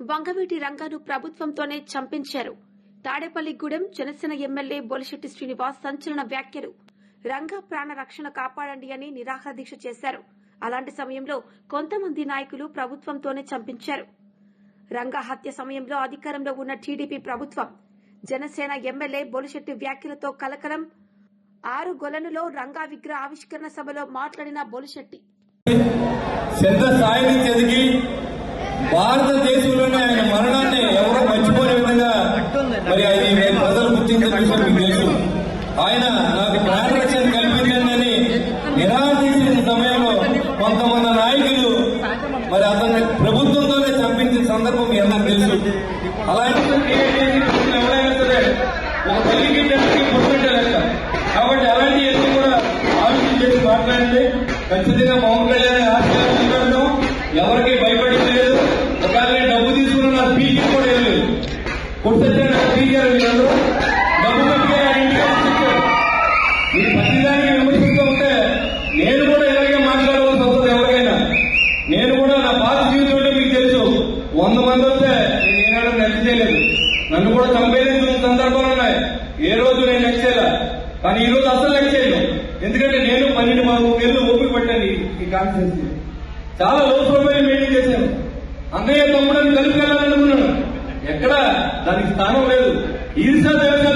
వంగవీటి రంగాను ప్రభుత్వంతోనే చంపించారు. తాడేపల్లిగూడెం జనసేన ఎమ్మెల్యే బొలిశెట్టి శ్రీనివాస్ సంచలన వ్యాఖ్యలు. రంగా ప్రాణ రక్షణ కాపాడండి అని నిరాహార దీక్ష చేశారు. అలాంటి సమయంలో కొంతమంది నాయకులు ప్రభుత్వంతోనే చంపించారు. రంగా హత్య సమయంలో అధికారంలో ఉన్న టీడీపీ ప్రభుత్వం. జనసేన ఎమ్మెల్యే బొలిశెట్టి వ్యాఖ్యలతో కలకలం. ఆరు గొలనులో రంగా విగ్రహ ఆవిష్కరణ సభలో మాట్లాడిన బొలిశెట్టి. స్థాయి ఆయన మరణాన్ని ఎవరో మర్చిపోయే విధంగా మరి అది ప్రజలు గుర్తించిన విషయం మీకు తెలుసు ఆయన నాకు ప్రాణరక్షణ కల్పించండి నిరాశించిన సమయంలో కొంతమంది నాయకులు మరి అతన్ని ప్రభుత్వంతోనే చంపించిన సందర్భం మీ అందరూ తెలుసు. అలాంటి ఎవరైనా సరే ఒక తల్లికి తండ్రికి పుట్టినట్టే లెక్క. కాబట్టి అలాంటి ఎన్ని కూడా ఆలోచన చేసి మాట్లాడండి. ఖచ్చితంగా పవన్ కళ్యాణ్ తీసుకున్న కూడా ఏం కొట్టే డబ్బు ఇంటికి విమర్శిస్తూ ఉంటే నేను కూడా ఇలాగే మాట్లాడవలసి వస్తుంది ఎవరికైనా నేను కూడా నా పాత జీవితంలో మీకు తెలుసు వంద మంది వస్తే నేను నెక్స్ట్ చేయలేదు నన్ను కూడా చంపేందుకు సందర్భాలు ఉన్నాయి ఏ రోజు నేను నెక్స్ట్ చేయలే కానీ ఈ రోజు అసలు నెక్స్ట్ చేయను ఎందుకంటే నేను పన్నెండు మాకు నెలలు ఓపిక పట్టాను ఈ- కాన్ఫరెన్స్ చాలా లో ప్రొఫైల్ మెయింటైన్ చేశాను అన్నయ్య తమ్ముడని కలిపి దానికి స్థానం లేదు. ఈర్ష దేవతలతో